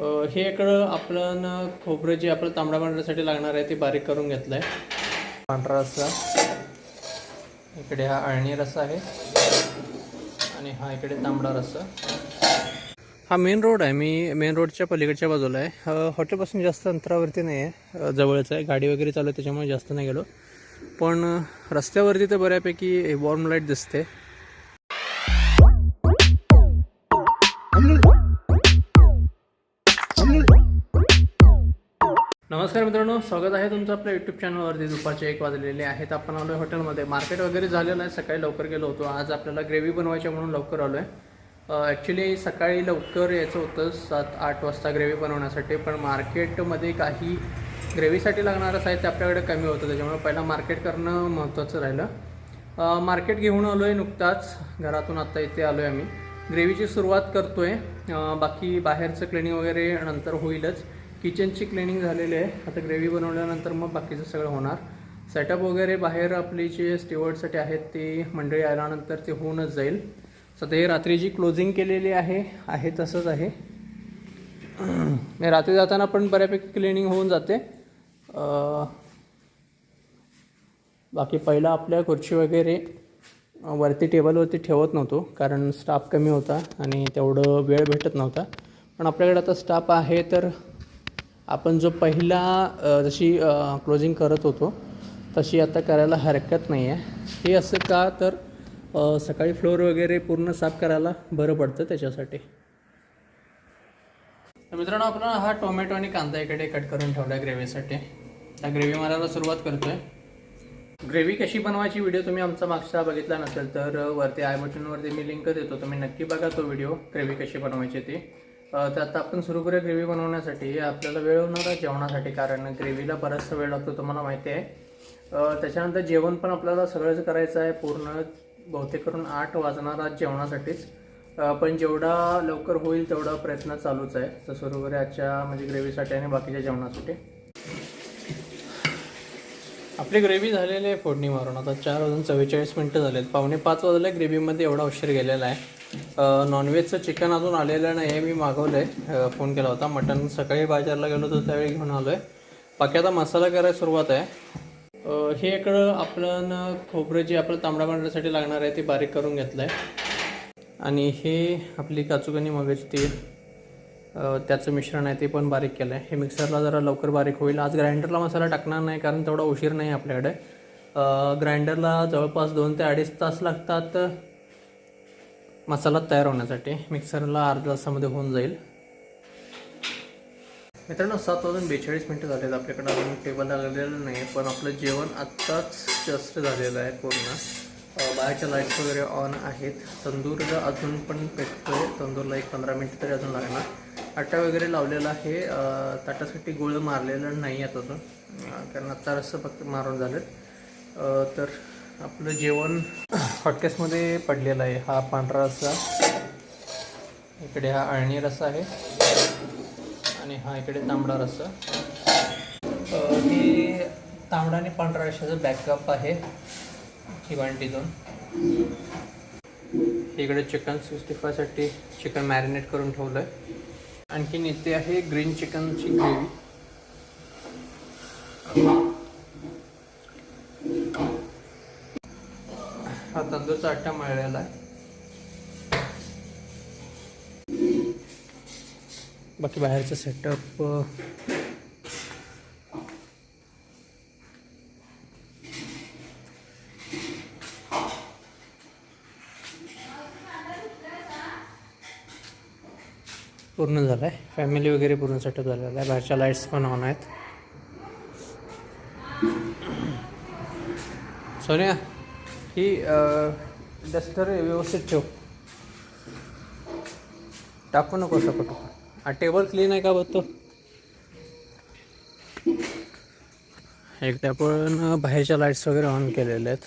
हे इकडं आपण खोबरं जे आपलं तांबडा पांढऱ्यासाठी लागणार आहे ते बारीक करून घेतलं आहे पांढरा रस्सा. इकडे हा अळणी रस्सा आहे. आणि हा इकडे तांबडा रस्सा. हा मेन रोड आहे. मी मेन रोडच्या पलीकडच्या बाजूला आहे. हॉटेलपासून जास्त अंतरावरती नाही आहे जवळच आहे. गाडी वगैरे चालू आहे त्याच्यामुळे जास्त नाही गेलो. पण रस्त्यावरती तर बऱ्यापैकी वॉर्म लाइट दिसते. नमस्कार मित्रांनो स्वागत आहे तुमचं आपल्या यूट्यूब चॅनलवरती दुपारचे एक वाजलेले आहेत. आपण आलो आहे हॉटेलमध्ये मार्केट वगैरे झालेलं आहे. सकाळी लवकर गेलो होतो. आज आपल्याला ग्रेव्ही बनवायची म्हणून लवकर आलो आहे ॲक्च्युली सकाळी लवकर यायचं होतं. सात आठ वाजता ग्रेव्ही बनवण्यासाठी. पण मार्केटमध्ये काही ग्रेव्हीसाठी लागणारं साहित्य आपल्याकडे कमी होतं. त्याच्यामुळे पहिला मार्केट करणं महत्त्वाचं राहिलं. मार्केट घेऊन आलो आहे नुकताच. घरातून आत्ता इथे आलो आहे आम्ही ग्रेव्हीची सुरुवात करतो आहे बाकी बाहेरचं क्लिनिंग वगैरे नंतर होईलच. किचनची क्लिनिंग झालेली आहे. आता ग्रेव्ही बनवल्यानंतर मग बाकीचं सगळं होणार. सेटअप वगैरे बाहेर आपली जे स्टीवर्डसाठी आहेत ती मंडळी आल्यानंतर ते होऊनच जाईल. सध्या हे रात्री जी क्लोजिंग केलेली आहे आहे तसंच आहे. रात्री जाताना पण बऱ्यापैकी क्लिनिंग होऊन जाते. बाकी पहिला आपल्या खुर्ची वगैरे वरती टेबलवरती ठेवत नव्हतो कारण स्टाफ कमी होता आणि तेवढं वेळ भेटत नव्हता. पण आपल्याकडे आता स्टाफ आहे तर आपण जो पहिला जशी क्लोजिंग करत होतो तशी आता करायला हरकत नाही आहे हे असं का तर सकाळी फ्लोअर वगैरे पूर्ण साफ करायला बरं पडतं त्याच्यासाठी. तर मित्रांनो आपण हा टोमॅटो आणि कांदा इकडे कट करून ठेवला आहे ग्रेव्हीसाठी त्या ग्रेव्ही मारायला सुरुवात करतोय. ग्रेव्ही कशी बनवायची व्हिडिओ तुम्ही आमचा मागचा बघितला नसेल तर वरती आय बटनवरती मी लिंक देतो. तुम्ही नक्की बघा तो व्हिडिओ ग्रेव्ही कशी बनवायची ती. तर आता आपण सुरू करूया ग्रेव्ही बनवण्यासाठी. आपल्याला वेळ होणार आहे जेवणासाठी कारण ग्रेव्हीला बराचसा वेळ लागतो तुम्हाला माहिती आहे. त्याच्यानंतर जेवण पण आपल्याला सगळंच करायचं आहे. पूर्ण बहुतेक करून आठ वाजणार आज जेवणासाठीच. पण जेवढा लवकर होईल तेवढा प्रयत्न चालूच आहे. तर सुरू करूया आजच्या म्हणजे ग्रेव्हीसाठी आणि बाकीच्या जेवणासाठी. आपली ग्रेव्ही झालेली आहे फोडणी मारून. आता चार वाजून चव्वेचाळीस मिनटं झालेत. पावणे पाच वाजले ग्रेव्हीमध्ये एवढा उशीर गेलेला आहे. नॉनव्हेजचं चिकन अजून आलेलं नाही आहे मी मागवलं आहे फोन केला होता. मटन सकाळी बाजारला गेलो होतो त्यावेळी घेऊन आलो आहे बाकी आता मसाला करायला सुरुवात आहे. हे इकडं आपण खोबरं जे आपलं तांबडा पांढऱ्यासाठी लागणार आहे ते बारीक करून घेतलं आहे आणि हे आपली काचुकनी मगाची ती त्याचं मिश्रण आहे ते पण बारीक केलं आहे हे मिक्सरला जरा लवकर बारीक होईल. आज ग्राइंडरला मसाला टाकणार नाही कारण तेवढा उशीर नाही आपल्याकडे. ग्राइंडरला जवळपास दोन ते अडीच तास लागतात. मसाला तयार होण्यासाठी मिक्सरला अर्धा तासामध्ये होऊन जाईल. मित्रांनो सात वाजून बेचाळीस मिनटं झालेत. आपल्याकडे अजून टेबल लागलेलं नाही पण आपलं जेवण आत्ताच जस्ट झालेलं आहे पूर्ण. बाहेरच्या लाईट्स वगैरे ऑन आहेत. तंदूर अजून पण पेटतोय तंदूरला एक पंधरा मिनटं तरी अजून लागणार. आटा वगैरे लावलेला आहे. ताटासाठी गोळ मारलेलं नाही आहेत अजून. कारण आत्ता रस्सं फक्त मारून झालेत. तर आपलं जेवण हॉटकेसमध्ये पडलेला आहे हा पांढरा रस्सा. इकडे हा अळणी रस्सा आहे. आणि हा इकडे तांबडा रस्सा. हे तांबडा आणि पांढरा रस्साचं बॅकअप आहे ही वांटी दोन इकडे चिकन सिक्स्टी फायसाठी चिकन मॅरिनेट करून ठेवलं आहे आणखीन इथे आहे ग्रीन चिकनची ग्रेव्ही हा तंदूरचा आट्टा मळलेला. आहे बाकी बाहेरचं सेटअप पूर्ण झालं आहे फॅमिली वगैरे पूर्ण सेटअप झालेला आहे. बाहेरच्या लाईट्स पण ऑन आहेत. सोनिया ही डस्टर व्यवस्थित ठेव. टाकू नको सकट हा टेबल क्लीन आहे का बघतो एकदा आपण बाहेरच्या लाईट्स वगैरे ऑन केलेल्या आहेत.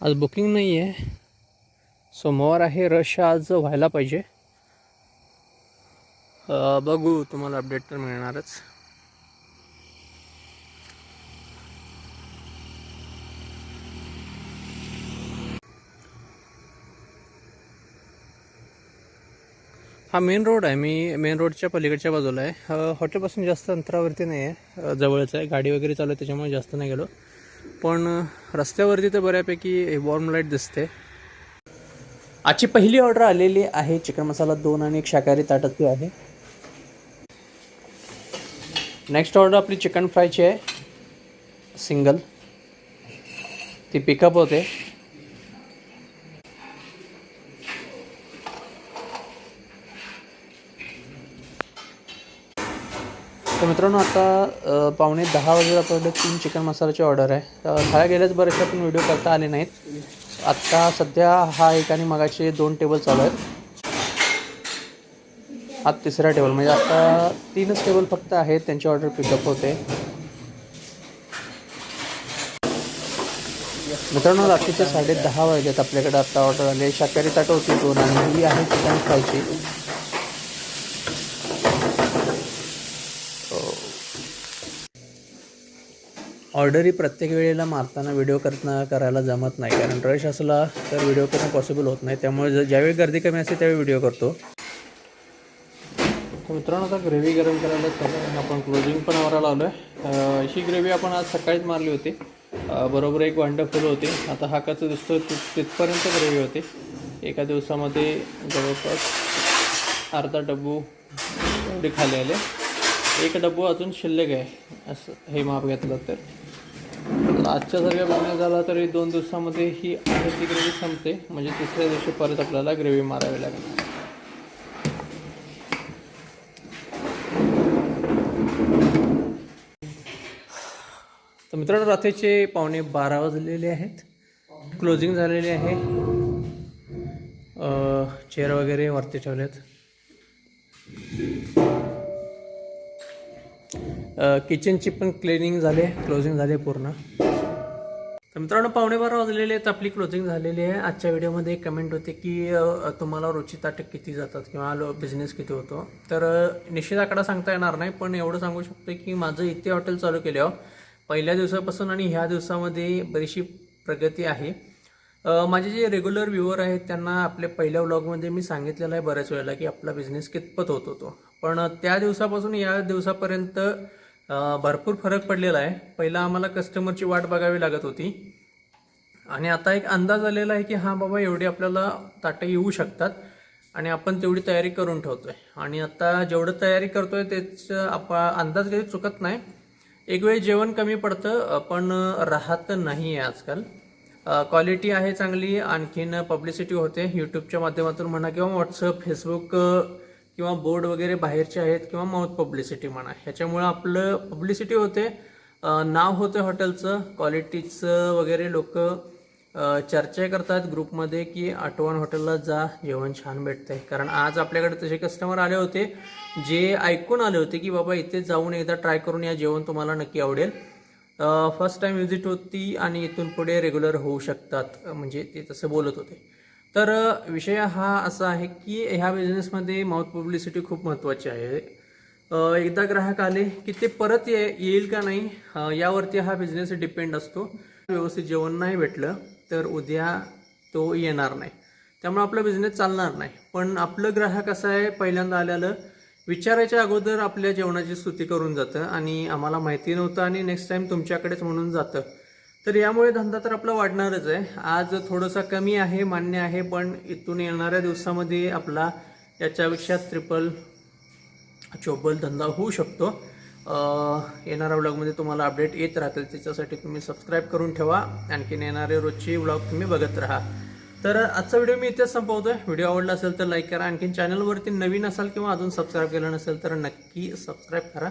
आज बुकिंग नाही आहे. सोमवार आहे रश आज व्हायला पाहिजे. बघू तुम्हाला अपडेट तर मिळणारच. हा मेन रोड आहे. मी मेन रोडच्या पलीकडच्या बाजूला आहे. हॉटेलपासून जास्त अंतरावरती नाही आहे. जवळच आहे. गाडी वगैरे चालू आहे त्याच्यामुळे जास्त नाही गेलो. पण रस्त्यावरती तर बऱ्यापैकी वॉर्म लाइट दिसते. आजची पहिली ऑर्डर आलेली आहे चिकन मसाला दोन आणि एक शाकाहारी ताटाची आहे. नेक्स्ट ऑर्डर आपली चिकन फ्रायची आहे. सिंगल ती पिकअप होते. मित्रांनो आता पावणे दहा वाजता आपल्याकडे तीन चिकन मसाल्याची ऑर्डर आहे. अ, खाया गेल्याच बरेचसे पण व्हिडिओ करता आले नाहीत. आत्ता सध्या हा एक आणि मगाचे दोन टेबल चालू आहेत. हा तिसरा टेबल म्हणजे आता तीनच टेबल फक्त आहेत त्यांची ऑर्डर पिकअप होते. मित्रांनो रात्रीचे साडे दहा वाजलेत आपल्याकडे आत्ता ऑर्डर आली. शाकाहारी ताटं होती दोन आणि ही आहे चिकन फ्रायची ऑर्डरी प्रत्येक वेळेला मारताना व्हिडिओ करणं करायला जमत नाही. कारण रश असला तर व्हिडिओ करणं पॉसिबल होत नाही. त्यामुळे जर ज्यावेळी गर्दी कमी असते त्यावेळी व्हिडिओ करतो. तर मित्रांनो आता ग्रेव्ही गरम करायला चालू आपण क्लोजिंग पण आवरायला लावलो आहे अशी ग्रेव्ही आपण आज सकाळीच मारली होती. बरोबर एक वांडं फुल होते. आता हा कसं दिसतो तिथ तिथपर्यंत ग्रेव्ही होते. एका दिवसामध्ये जवळपास अर्धा डब्बू खाली आले. एक डब्बू अजून शिल्लक आहे. असं हे माप घेतलं तर. आजच्या सारख्या बघण्यात झाला तरी दोन दिवसामध्ये ही अर्धी ग्रेव्ही संपते. म्हणजे तिसऱ्या दिवशी परत आपल्याला ग्रेव्ही मारावी लागेल. तर मित्रांनो रात्रीचे पावणे बारा वाजलेले आहेत. क्लोजिंग झालेले आहे. चेअर वगैरे वरती ठेवलेत. किचनची पण क्लिनिंग झाले क्लोजिंग झाले पूर्ण. तर मित्रांनो पावणे बारा वाजलेले आहेत. आपली क्लोजिंग झालेली आहे. आजच्या व्हिडिओमध्ये एक कमेंट होते की तुम्हाला रोजची ताटक किती जातात किंवा लो बिझनेस किती होतो? तर निश्चित आकडा सांगता येणार नाही पण एवढं सांगू शकतो की माझं इथे हॉटेल चालू केल्यावर पहिल्या दिवसापासून आणि ह्या दिवसामध्ये बरीचशी प्रगती आहे. माझे जे रेग्युलर व्ह्युअर आहेत त्यांना आपल्या पहिल्या व्लॉगमध्ये मी सांगितलेलं आहे बऱ्याच वेळेला की आपला बिझनेस कितपत होत होतो. पण त्या दिवसापासून या दिवसापर्यंत भरपूर फरक पडलेला आहे. पहिला आम्हाला कस्टमरची वाट बघावी लागत होती. आणि आता एक अंदाज आलेला आहे की हां बाबा एवढी आपल्याला ताटं येऊ शकतात. आणि आपण तेवढी तयारी करून ठेवतोय. आणि आता जेवढं तयारी करतोय त्याचं आप अंदाज कधी चुकत नाही. एक वेळ जेवण कमी पडतं पण राहत नाही आहे आजकाल क्वालिटी आहे चांगली आणखीन पब्लिसिटी होते. यूट्यूबच्या माध्यमातून म्हणा किंवा व्हॉट्सअप फेसबुक किंवा बोर्ड वगैरे बाहेरचे आहेत किंवा माउथ पब्लिसिटी म्हणा. ह्याच्यामुळं आपलं पब्लिसिटी होते. नाव होतं हॉटेलचं क्वालिटीचं वगैरे लोक चर्चा करतात ग्रुपमध्ये की आठवण हॉटेलला जा जेवण छान भेटतंय. कारण आज आपल्याकडे तसे कस्टमर आले होते जे ऐकून आले होते की बाबा इथे जाऊन एकदा ट्राय करून या जेवण तुम्हाला नक्की आवडेल. फर्स्ट टाईम व्हिजिट होती आणि इथून पुढे रेग्युलर होऊ शकतात. म्हणजे ते तसं बोलत होते. तर विषय हा असा आहे की ह्या बिझनेसमध्ये माउथ पब्लिसिटी खूप महत्त्वाची आहे. एकदा ग्राहक आले की ते परत ये येईल का नाही यावरती हा बिझनेस डिपेंड असतो. व्यवस्थित जेवण नाही भेटलं तर उद्या तो येणार नाही. त्यामुळे आपला बिझनेस चालणार नाही. पण आपलं ग्राहक असं आहे पहिल्यांदा आल्यालं विचारायच्या अगोदर आपल्या जेवणाची स्तुती करून जातं आणि आम्हाला माहिती नव्हतं आणि नेक्स्ट टाईम तुमच्याकडेच म्हणून जातं. तर यामुळे धंदा तर आपला वाढणारच आहे. आज थोडंसं कमी आहे मान्य आहे पण इथून येणाऱ्या दिवसामध्ये आपला याच्यापेक्षा ट्रिपल चोबल धंदा होऊ शकतो. येणाऱ्या व्लॉगमध्ये तुम्हाला अपडेट येत राहतील. त्याच्यासाठी तुम्ही सबस्क्राईब करून ठेवा. आणखीन येणारे रोजचे व्लॉग तुम्ही बघत राहा. तर आजचा व्हिडिओ मी इथेच संपवतोय. व्हिडिओ आवडला असेल तर लाईक करा. आणखीन चॅनलवरती नवीन असाल किंवा अजून सबस्क्राईब केलं नसेल तर नक्की सबस्क्राईब करा.